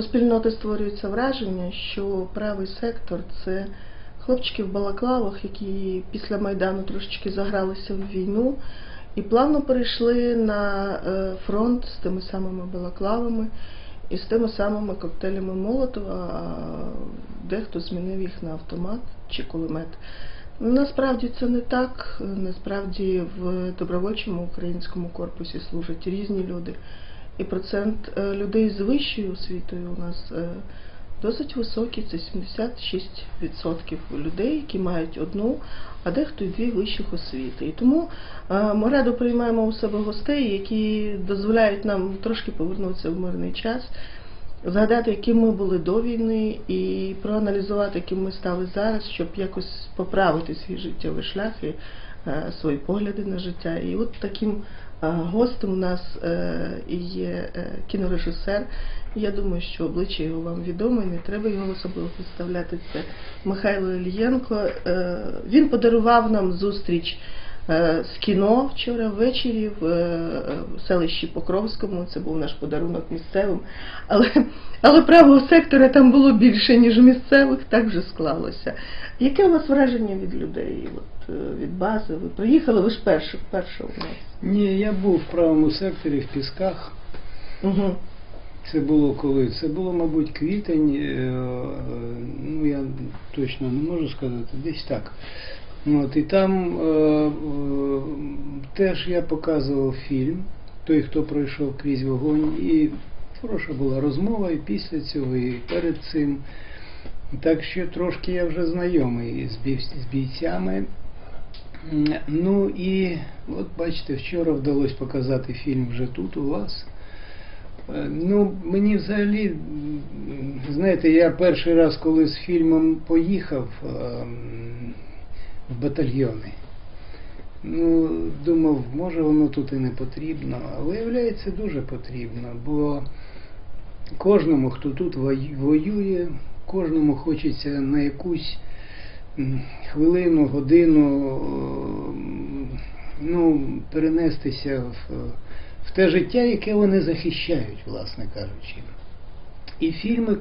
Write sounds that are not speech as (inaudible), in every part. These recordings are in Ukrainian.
У спільноти створюється враження, що правий сектор це хлопчики в балаклавах, які після Майдану трошечки загралися в війну і плавно перейшли на е, фронт з тими самими балаклавами і з тими самими коктейлями Молотова, а дехто змінив їх на автомат чи кулемет. Насправді це не так. Насправді в добровольчому українському корпусі служать різні люди. І процент е, людей з вищою освітою у нас е, досить високий, це 76% людей, які мають одну, а дехто й дві вищих освіти. І тому е, ми радо приймаємо у себе гостей, які дозволяють нам трошки повернутися в мирний час, згадати, яким ми були до війни, і проаналізувати, яким ми стали зараз, щоб якось поправити свій життєвий шлях і свої погляди на життя. І от таким гостем у нас е, є е, кінорежисер. Я думаю, що обличчя його вам відоме, не треба його особливо представляти. Це Михайло Ільєнко. Е, Він подарував нам зустріч з кіно вчора ввечері в е, селищі Покровському. Це був наш подарунок місцевим. Але, але правого сектора там було більше, ніж місцевих, так вже склалося. Яке у вас враження від людей, от, е, від бази? Ви приїхали, ви ж перші, вперше у нас. Ні, я був в правому секторі в Пісках. Угу. Це було коли? Це було, мабуть, квітень, е, е, ну я точно не можу сказати, десь так. От, і там е, е, теж я показував фільм, той, хто пройшов крізь вогонь, і хороша була розмова і після цього, і перед цим. Так що трошки я вже знайомий з бій- з бійцями. Ну і от бачите, вчора вдалося показати фільм вже тут у вас. Е, Ну, мені взагалі, знаєте, я перший раз, коли з фільмом поїхав ем, в батальйони, ну, думав, може воно тут і не потрібно, а виявляється дуже потрібно, бо кожному, хто тут воює, кожному хочеться на якусь хвилину, годину ну, перенестися в, в те життя, яке вони захищають, власне кажучи. І фільми,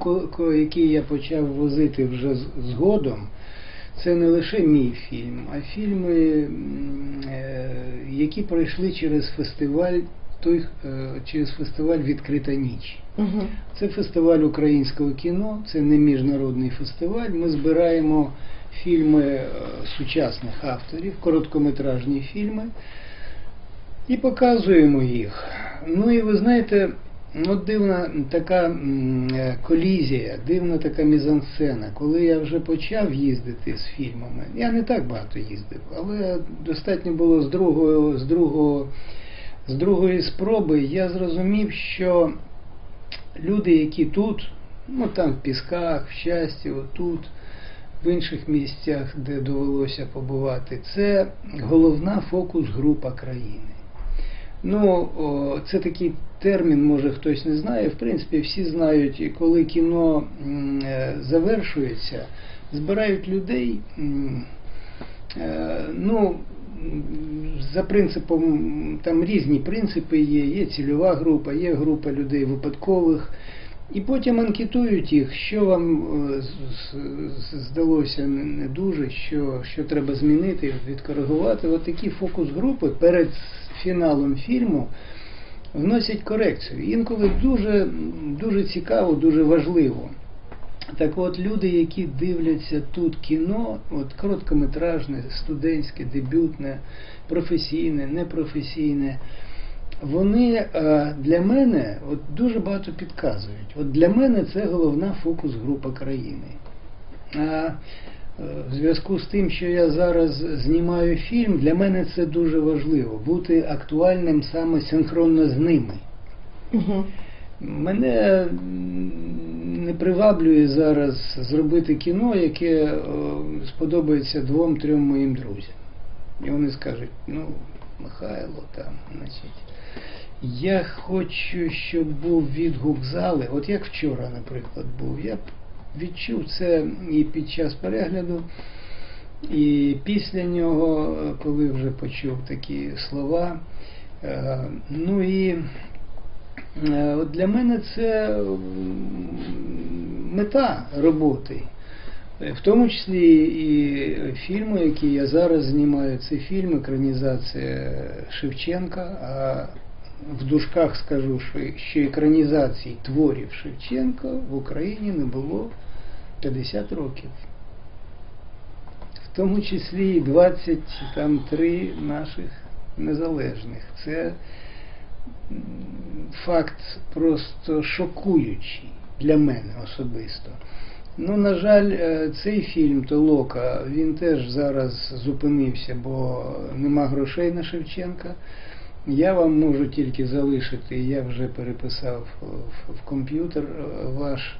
які я почав возити вже згодом, це не лише мій фільм, а фільми, е, які пройшли через фестиваль, той, е, через фестиваль Відкрита ніч. Угу. Це фестиваль українського кіно, це не міжнародний фестиваль. Ми збираємо фільми е, сучасних авторів, короткометражні фільми і показуємо їх. Ну і ви знаєте, от дивна така е, колізія, дивна така мізансцена. Коли я вже почав їздити з фільмами, я не так багато їздив, але достатньо було з другого, з другого, з другої спроби, я зрозумів, що люди, які тут, ну там в Пісках, в щасті, отут, в інших місцях, де довелося побувати, це головна фокус-група країни. Ну, це такий термін, може хтось не знає. В принципі, всі знають, коли кіно е, завершується, збирають людей. е, Ну, за принципом, там різні принципи є, є цільова група, є група людей випадкових. І потім анкетують їх, що вам здалося не дуже, що, що треба змінити, відкоригувати. От такі фокус-групи перед фіналом фільму вносять корекцію. Інколи дуже, дуже цікаво, дуже важливо. Так от люди, які дивляться тут кіно, от короткометражне, студентське, дебютне, професійне, непрофесійне, вони е, для мене от дуже багато підказують. От для мене це головна фокус-група країни. Е, в зв'язку з тим, що я зараз знімаю фільм, для мене це дуже важливо бути актуальним саме синхронно з ними. Угу. Мене не приваблює зараз зробити кіно, яке е, сподобається двом-трьом моїм друзям. І вони скажуть, ну, Михайло там, значить. Я хочу, щоб був відгук зали, от як вчора, наприклад, був. Я відчув це і під час перегляду, і після нього, е, коли вже почув такі слова. Е, Ну і Е, для мене це мета роботи. В тому числі і фільми, які я зараз знімаю, це фільм екранізація Шевченка. А в дужках скажу, що, екранізацій творів Шевченка в Україні не було 50 років. В тому числі і 23 наших незалежних. Це факт просто шокуючий для мене особисто. Ну, на жаль, е, цей фільм Толока, він теж зараз зупинився, бо нема грошей на Шевченка. Я вам можу тільки залишити, я вже переписав в- в комп'ютер е, ваш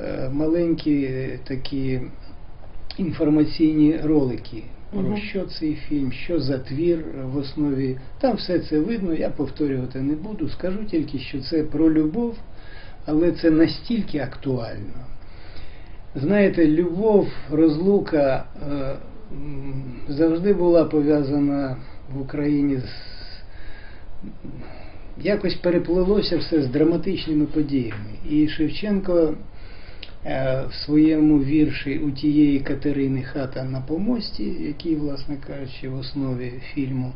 е, маленькі е, такі інформаційні ролики. Про Мгм. що цей фільм, що за твір в основі. Там все це видно, я повторювати не буду. Скажу тільки, що це про любов, але це настільки актуально. Знаєте, любов, розлука е, завжди була пов'язана в Україні з якось переплилося все з драматичними подіями. І Шевченко е, в своєму вірші у тієї Катерини хата на помості, який, власне кажучи, в основі фільму,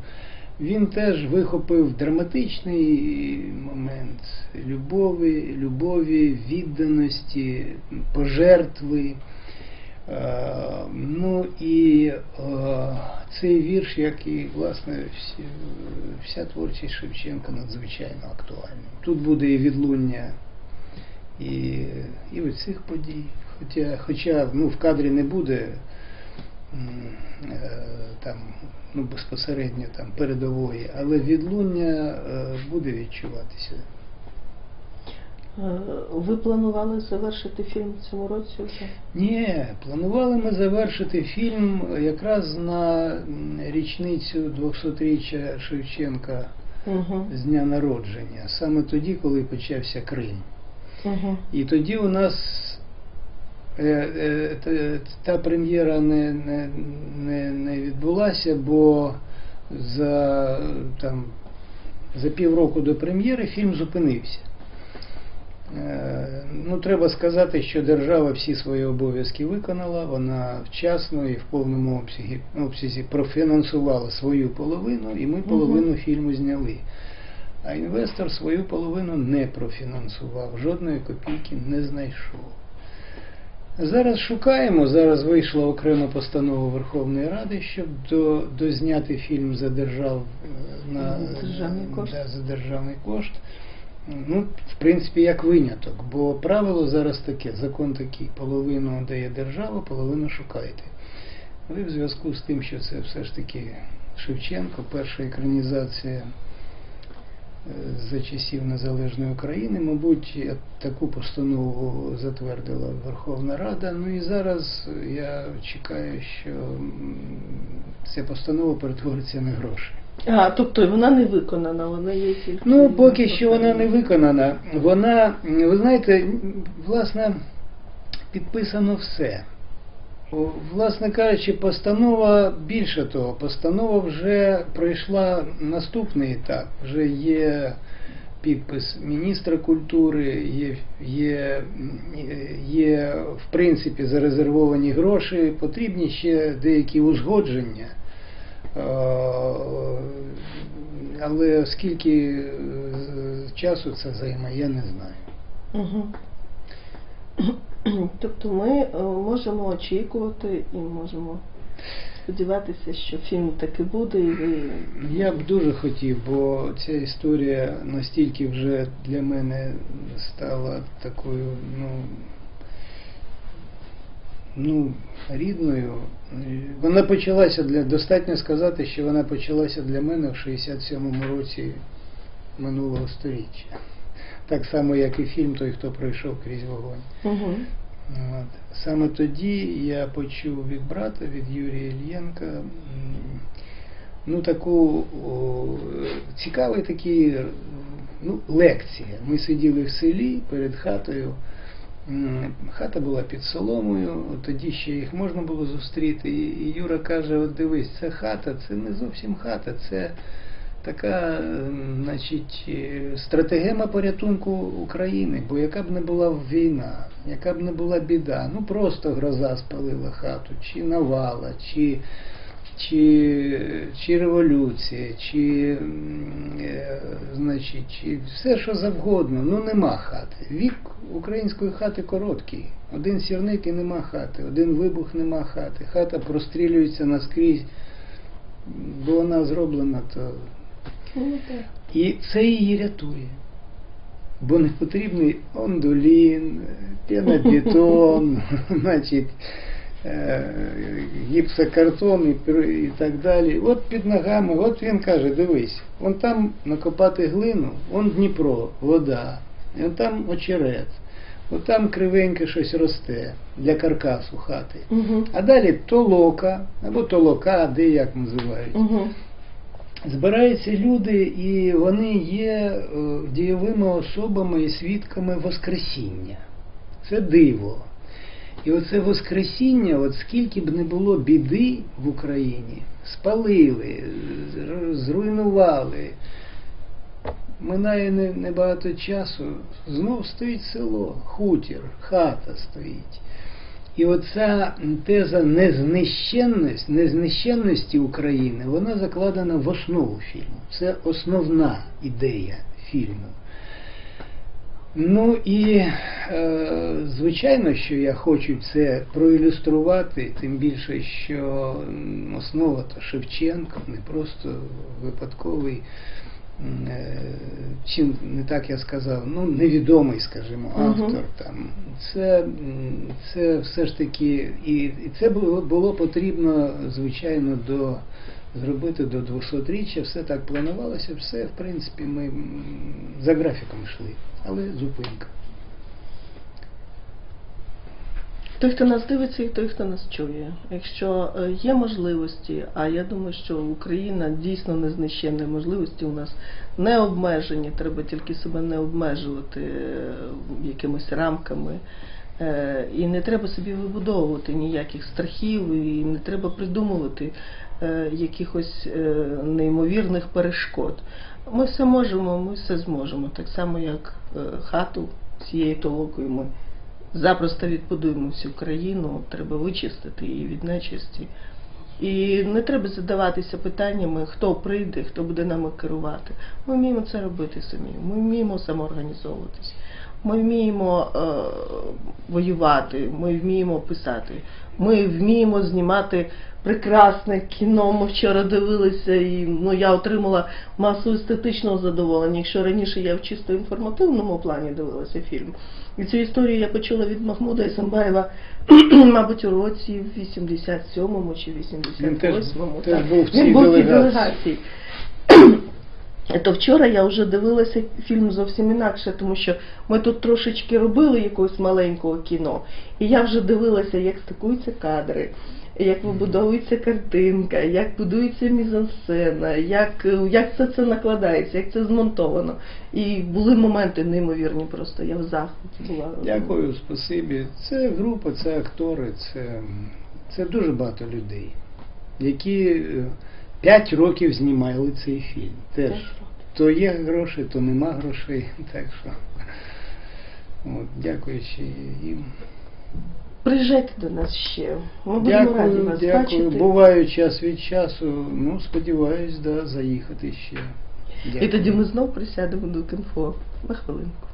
він теж вихопив драматичний момент любові, любові, відданості, пожертви. Е, Ну і е, цей вірш, як і власне вся творчість Шевченка надзвичайно актуальна. Тут буде і відлуння, і, і оцих подій. Хоча, хоча ну, в кадрі не буде е, там, ну, безпосередньо там, передової, але відлуння буде відчуватися. Е, Ви планували завершити фільм в цьому році вже? Ні, планували ми завершити фільм якраз на річницю 200-річчя Шевченка Угу. з дня народження, саме тоді, коли почався Крим. Угу. І тоді у нас е, е, та- та прем'єра не, не, не, не відбулася, бо за, там, за півроку до прем'єри фільм зупинився. Е, Ну, треба сказати, що держава всі свої обов'язки виконала, вона вчасно і в повному обсязі, обсязі профінансувала свою половину, і ми половину фільму зняли. А інвестор свою половину не профінансував, жодної копійки не знайшов. Зараз шукаємо, зараз вийшла окрема постанова Верховної Ради, щоб до, дозняти фільм за держав е, на Державний кошт. Да, за державний кошт. Ну, в принципі, як виняток, бо правило зараз таке, закон такий, половину дає держава, половину шукайте. Ви в зв'язку з тим, що це все ж таки Шевченко, перша екранізація е, за часів Незалежної України, мабуть, таку постанову затвердила Верховна Рада. Ну і зараз я чекаю, що ця постанова перетвориться на гроші. А, тобто вона не виконана, вона є тільки. Ну, поки що вона не виконана. Вона, ви знаєте, власне, підписано все. Власне кажучи, постанова, більше того, постанова вже пройшла наступний етап. Вже є підпис міністра культури, є, є, є в принципі зарезервовані гроші, потрібні ще деякі узгодження. Е, Але скільки е, часу це займе, я не знаю. Угу. (clears throat) Тобто ми е, можемо очікувати і можемо сподіватися, що фільм таки буде, і ви Я б дуже хотів, бо ця історія настільки вже для мене стала такою, ну, ну, рідною. Вона почалася для достатньо сказати, що вона почалася для мене в 67-му році минулого століття. Так само, як і фільм Той, хто пройшов крізь вогонь. угу. От. Саме тоді я почув від брата, від Юрія Ільєнка, ну таку о, цікавий такий ну, лекція. Ми сиділи в селі перед хатою. Хата була під соломою, тоді ще їх можна було зустріти. І Юра каже: от дивись, це хата, це не зовсім хата, це, така, е, значить, е, стратегема порятунку України, бо яка б не була війна, яка б не була біда, ну просто гроза спалила хату, чи навала, чи, чи, чи революція, чи, е, значить, чи все що завгодно, ну нема хати. Вік української хати короткий. Один сірник і нема хати, один вибух нема хати. Хата прострілюється наскрізь, бо вона зроблена то і це її рятує. Бо не потрібний ондулін, пенобетон, (laughs) значить, гіпсокартон і, і так далі. От під ногами, от він каже, дивись, вон там накопати глину, вон Дніпро, вода, і вон там очерет, от там кривеньке щось росте для каркасу хати. Угу. А далі толока, або толока, де як називають. Угу. Збираються люди, і вони є е, дієвими особами і свідками Воскресіння. Це диво. І оце Воскресіння, от скільки б не було біди в Україні, спалили, зруйнували. Минає не- небагато часу, знов стоїть село, хутір, хата стоїть. І оця теза незнищенності, незнищенності України, вона закладена в основу фільму. Це основна ідея фільму. Ну і е, звичайно, що я хочу це проілюструвати, тим більше, що основа то Шевченко, не просто випадковий, е, чи не так я сказав, ну невідомий, скажімо, автор там. Це, це все ж таки, і, і це було, було потрібно, звичайно, до зробити до 200-річчя, все так планувалося, все, в принципі, ми за графіком йшли, але зупинка. Той, хто нас дивиться, і той, хто нас чує. Якщо е, є можливості, а я думаю, що Україна дійсно незнищенна, можливості у нас не обмежені, треба тільки себе не обмежувати е, якимись рамками. Е, І не треба собі вибудовувати ніяких страхів, і не треба придумувати е, якихось е, неймовірних перешкод. Ми все можемо, ми все зможемо. Так само, як хату цією толокою ми запросто відбудуємо всю країну, треба вичистити її від нечисті. І не треба задаватися питаннями, хто прийде, хто буде нами керувати. Ми вміємо це робити самі. Ми вміємо самоорганізовуватись. Ми вміємо е, воювати, ми вміємо писати, ми вміємо знімати прекрасне кіно. Ми вчора дивилися, і ну, я отримала масу естетичного задоволення. Якщо раніше я в чисто інформативному плані дивилася фільм, і цю історію я почула від Махмуда Ісамбаєва, (clears throat) мабуть, у році в 87-му чи 88-му. теж так. був в цій Він був в цій делегації. То вчора я вже дивилася фільм зовсім інакше, тому що ми тут трошечки робили якогось маленького кіно, і я вже дивилася, як стикуються кадри, як вибудовується картинка, як будується мізансцена, як, як все це накладається, як це змонтовано. І були моменти неймовірні просто. Я в захваті була. Дякую, спасибі. Це група, це актори, це, це дуже багато людей, які е, п'ять років знімали цей фільм. Теж то є гроші, то нема грошей. (laughs) Так що от, дякуючи їм. Приїжджайте до нас ще. Ми будемо раді Дякую, вас дякую. бачити. Буваю час від часу. Ну, сподіваюсь, да, заїхати ще. І тоді ми знов присядемо до кінфо на хвилинку.